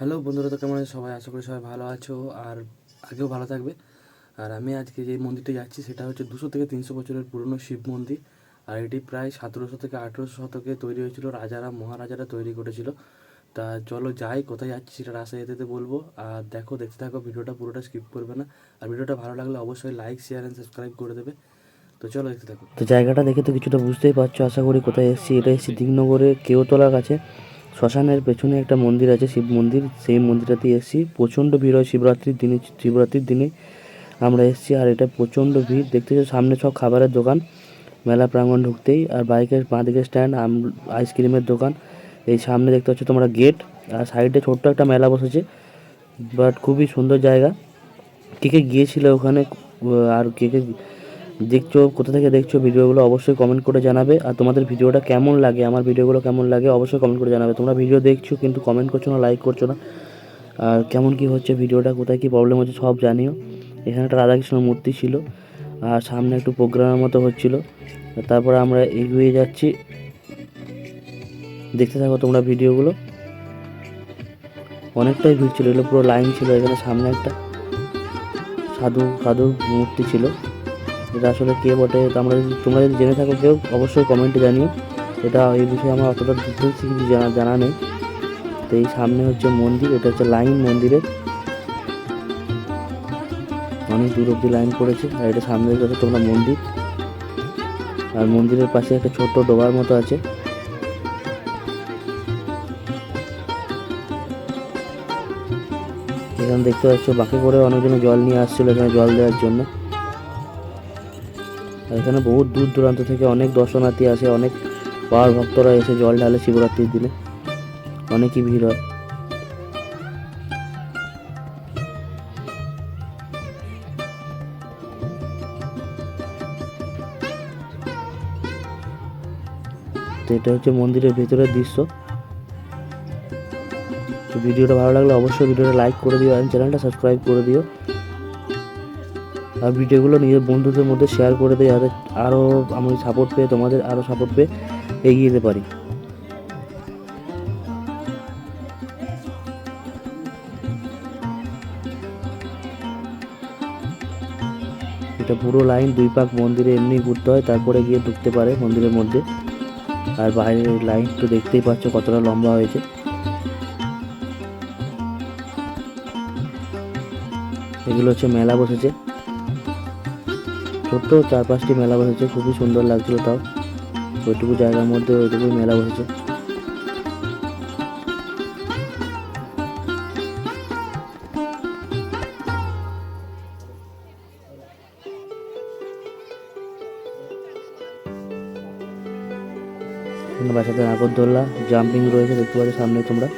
Hello বন্ধুরা, তো কেমন আছে? সবাই আশা করি সবাই ভালো আছো আর আগেও ভালো থাকবে। আর আমি আজকে যে মন্দিরটা যাচ্ছি, সেটা হচ্ছে দুশো থেকে তিনশো বছরের পুরনো শিব মন্দির। আর এটি প্রায় সতেরোশো থেকে আঠেরোশো শতকে তৈরি হয়েছিল, রাজারা, মহারাজারা তৈরি করেছিল। তা চলো যাই, কোথায় যাচ্ছি সেটা রাস্তায় যেতে বলব। আর দেখো, দেখতে থাকো, ভিডিওটা পুরোটা স্কিপ করবে না। আর ভিডিওটা ভালো লাগলে অবশ্যই লাইক শেয়ার অ্যান্ড সাবস্ক্রাইব করে দেবে। তো চলো দেখতে থাকো। তো জায়গাটা দেখে তো কিছুটা বুঝতেই পারছ। আশা করি কোথায় এসেছি, এটা এসেছি দিগনগরে কেওতলার কাছে। শ্মশানের পেছনে একটা মন্দির আছে, শিব মন্দির। সেই মন্দিরটাতে এসেছি। প্রচণ্ড ভিড় হয় শিবরাত্রির দিনে শিবরাত্রির দিনে আমরা এসেছি আর এটা প্রচণ্ড ভিড়। দেখতে পাচ্ছ সামনে সব খাবারের দোকান, মেলা প্রাঙ্গণ ঢুকতেই, আর বাইকের বাঁ দিকে স্ট্যান্ড আইসক্রিমের দোকান। এই সামনে দেখতে পাচ্ছ তোমরা গেট, আর সাইডে ছোট্ট একটা মেলা বসেছে, বাট খুবই সুন্দর জায়গা। কে কে গিয়েছিল ওখানে? আর কে কে দেখছ, কোথা থেকে দেখছ ভিডিওগুলো অবশ্যই কমেন্ট করে জানাবে। আর তোমাদের ভিডিওটা কেমন লাগে, আমার ভিডিওগুলো কেমন লাগে অবশ্যই কমেন্ট করে জানাবে। তোমরা ভিডিও দেখছ কিন্তু কমেন্ট করছ না লাইক করছ না। আর কেমন কি হচ্ছে ভিডিওটা, কোথায় কি প্রবলেম হচ্ছে সব জানিও। এখানে একটা রাধাকৃষ্ণ মূর্তি ছিল, আর সামনে একটু প্রোগ্রামের মতো হচ্ছিল। তারপরে আমরা এগিয়ে যাচ্ছি। দেখতে থাকো তোমরা ভিডিওগুলো। অনেকটাই ভিড় ছিল, এগুলো পুরো লাইন ছিল, এখানে সামনে একটা সাধু, সাধুর মূর্তি ছিল। এটা আসলে কে বটে? আমরা যদি তোমরা যদি জেনে থাকো, কেউ অবশ্যই কমেন্টে জানিও। এটা এই বিষয়ে আমার অতটা ডিটেলস কিছু জানা জানা নেই। তো এই সামনে হচ্ছে মন্দির, এটা হচ্ছে লাইন মন্দিরের অনেক দূর অব্দি লাইন পড়েছে আর এটা সামনে হচ্ছে তোমরা মন্দির। আর মন্দিরের পাশে একটা ছোট্ট ডোবার মতো আছে। এখানে দেখতে পাচ্ছ বাকি করে অনেকজনে জল নিয়ে আসছিল এখানে জল দেওয়ার জন্য। এখানে বহুত দূর দূরান্ত থেকে অনেক দর্শনার্থী আসে, অনেক পাওয়ার ভক্তরা এসে জল ঢালে শিবরাত্রির দিনে। অনেকই ভিড় হয়। তো এটা হচ্ছে মন্দিরের ভেতরের দৃশ্য। তো ভিডিওটা ভালো লাগলে অবশ্যই ভিডিওটা লাইক করে দিও, আর চ্যানেলটা সাবস্ক্রাইব করে দিও। ভিডিওগুলো নিজের বন্ধুদের মধ্যে শেয়ার করে দেয়, যাতে আরও আমি সাপোর্ট পেয়ে তোমাদের আরও সাপোর্ট পেয়ে এগিয়ে যেতে পারি। এটা পুরো লাইন দুই পাক মন্দিরে এমনি ঘুরতে হয়, তারপরে গিয়ে ঢুকতে পারে মন্দিরের মধ্যে। আর বাইরের লাইন তো দেখতেই পাচ্ছ কতটা লম্বা হয়েছে। এগুলো হচ্ছে মেলা বসেছে। ছোট্ট চার পাঁচটি মেলা বসেছে খুবই সুন্দর লাগছিল তাও। ওইটুকু জায়গার মধ্যে ওইটুকুই মেলা বসেছে। বাচ্চাদের নাগরদোল্লা জাম্পিং রয়েছে দেখতে পাচ্ছ সামনে তোমরা।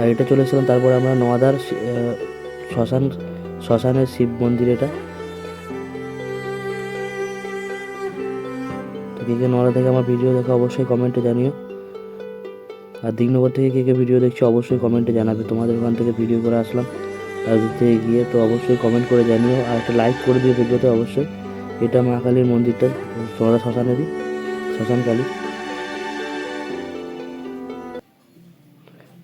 আর এটা চলে এসেছিলাম তারপরে আমরা নোয়াদার আহ, শ্মশান শ্মশানের শিব মন্দির এটা। কে কে নোয়াদা থেকে আমার ভিডিও দেখে অবশ্যই কমেন্টে জানিও। আর দিগনগর থেকে কে কে ভিডিও দেখছ অবশ্যই কমেন্টে জানাবে। তোমাদের ওখান থেকে ভিডিও করে আসলাম। আর থেকে গিয়ে তো অবশ্যই কমেন্ট করে জানিও। আর একটা লাইক করে দিও ভিডিওতে অবশ্যই। এটা মা কালীর মন্দিরটা শ্মশানেরই শ্মশান কালী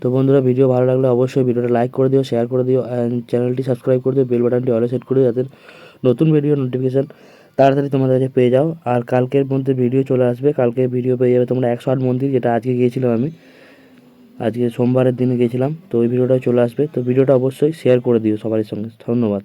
তো বন্ধুরা, ভিডিও ভালো লাগলে অবশ্যই ভিডিওটা লাইক করে দিও শেয়ার করে দিও অ্যান্ড চ্যানেলটি সাবস্ক্রাইব করে দিও বেল বাটনটি অলে সেট করে যাতে নতুন ভিডিও নোটিফিকেশান তাড়াতাড়ি তোমাদের কাছে পেয়ে যাও। আর কালকের মধ্যে ভিডিও চলে আসবে, কালকে ভিডিও পেয়ে যাবে তোমরা একশো আট মন্দির, যেটা আজকে গিয়েছিলাম আমি। আজকে সোমবারের দিনে গিয়েছিলাম, তো ওই ভিডিওটা চলে আসবে, তো ভিডিওটা অবশ্যই শেয়ার করে দিও সবার সঙ্গে। ধন্যবাদ।